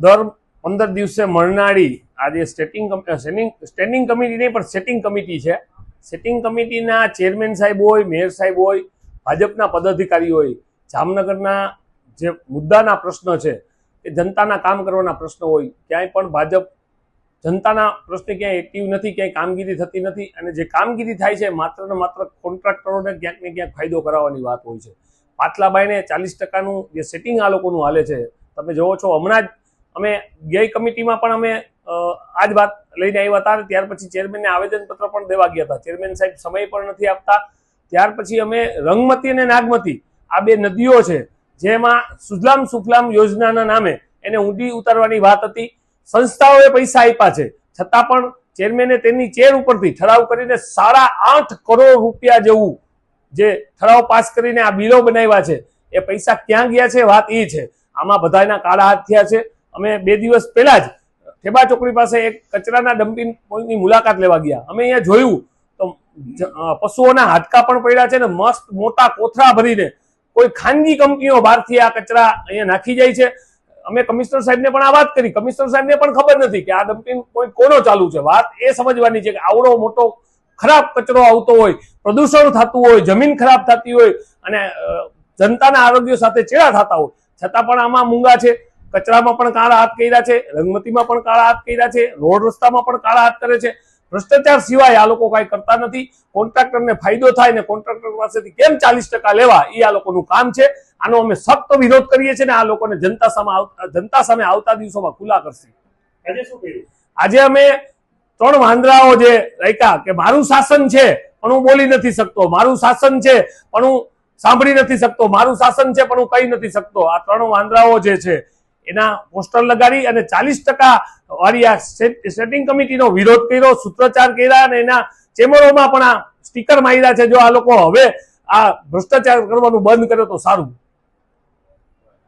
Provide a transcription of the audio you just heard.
દર પંદર દિવસે મળનારી આ જે સ્ટેટિંગ સ્ટેન્ડિંગ સ્ટેન્ડિંગ કમિટી નહીં, પણ સેટિંગ કમિટી છે. સેટિંગ કમિટીના ચેરમેન સાહેબ હોય મેયર સાહેબ હોય, ભાજપના પદાધિકારી હોય, જામનગરના જે મુદ્દાના પ્રશ્ન છે, એ જનતાના કામ કરવાના પ્રશ્ન હોય, ક્યાંય પણ ભાજપ જનતાના પ્રશ્ને ક્યાંય એક્ટિવ નથી, ક્યાંય કામગીરી થતી નથી, અને જે કામગીરી થાય છે, માત્ર ને માત્ર કોન્ટ્રાક્ટરોને ક્યાંક ને ક્યાંક ફાયદો કરાવવાની વાત હોય છે. પાટલાબાઈને ચાલીસ ટકાનું જે સેટિંગ આ લોકોનું હાલે છે, તમે જોવો છો, હમણાં જ અમે વ્યય કમિટીમાં પણ અમે આ જ વાત લઈને આવ્યા હતા ત્યાર પછી ચેરમેનને આવેદનપત્ર પણ દેવા ગયા હતા. ચેરમેન સાહેબ સમય પણ નથી આપતા. ત્યાર પછી અમે રંગમતી અને નાગમતી, આ બે નદીઓ છે, જેમાં સુજલામ સુફલામ યોજનાના નામે એને ઊંડી ઉતારવાની વાત હતી. સંસ્થાઓએ પૈસા આપ્યા છે. છતાં પણ ચેરમેને તેની ચેર ઉપરથી ઠરાવ કરીને સાડા આઠ કરોડ રૂપિયા જેવું જે ઠરાવ પાસ કરીને આ બિલો બનાવ્યા છે, એ પૈસા ક્યાં ગયા છે? વાત એ છે. આમાં બધાના કાળા હાથ થયા છે. અમે બે દિવસ પહેલા જ ઠેબા ચોકડી પાસે એક કચરાના ડમ્પિંગની મુલાકાત લેવા ગયા. અમે અહીંયા જોયું તો પશુઓના હાડકા પણ પડ્યા છે ને મસ્ત મોટા કોથળા ભરીને કોઈ ખાનગી કંપનીઓ બહારથી આ કચરા અહીંયા નાખી જાય છે. અમે કમિશનર સાહેબને પણ આ વાત કરી. કમિશનર સાહેબને પણ ખબર નથી કે આ ડમ્પિંગ કોઈ કોનો ચાલુ છે. વાત એ સમજવાની છે કે આવડો મોટો ખરાબ કચરો આવતો હોય, પ્રદૂષણ થતું હોય, જમીન ખરાબ થતી હોય અને જનતાના આરોગ્ય સાથે ચેડા થતા હોય. છતાં પણ આમાં મૂંગા છે. કચરામાં પણ કાળા હાથ કર્યા છે રંગમતીમાં પણ કાળા હાથ કર્યા છે રોડ રસ્તામાં પણ કાળા હાથ કરે છે. ભ્રષ્ટાચાર સિવાય આ લોકો કાંઈ કરતા નથી. કોન્ટ્રાક્ટરને ફાયદો થાય ને કોન્ટ્રાક્ટર પાસેથી કેમ ચાલીસ લેવા એ આ લોકોનું કામ છે. આનો અમે સખ્ત વિરોધ કરીએ છીએ ને આ લોકોને જનતા સામે જનતા સામે આવતા દિવસોમાં ખુલ્લા કરશે. આજે અમે ત્રણ વાંદરાઓ જે રાખ્યા કે મારું શાસન છે પણ હું બોલી નથી શકતો. મારું શાસન છે પણ હું સાંભળી નથી શકતો. મારું શાસન છે પણ હું કહી નથી શકતો. આ ત્રણ વાંદરાઓ જે છે એના પોસ્ટર લગાડી અને ચાલીસ ટકા વાળી આ સેટિંગ કમિટીનો વિરોધ કર્યો, સૂત્રોચ્ચાર કર્યા અને એના ચેમ્બરોમાં પણ આ સ્ટીકર માર્યા છે. જો આ લોકો હવે આ ભ્રષ્ટાચાર કરવાનું બંધ કરે તો સારું.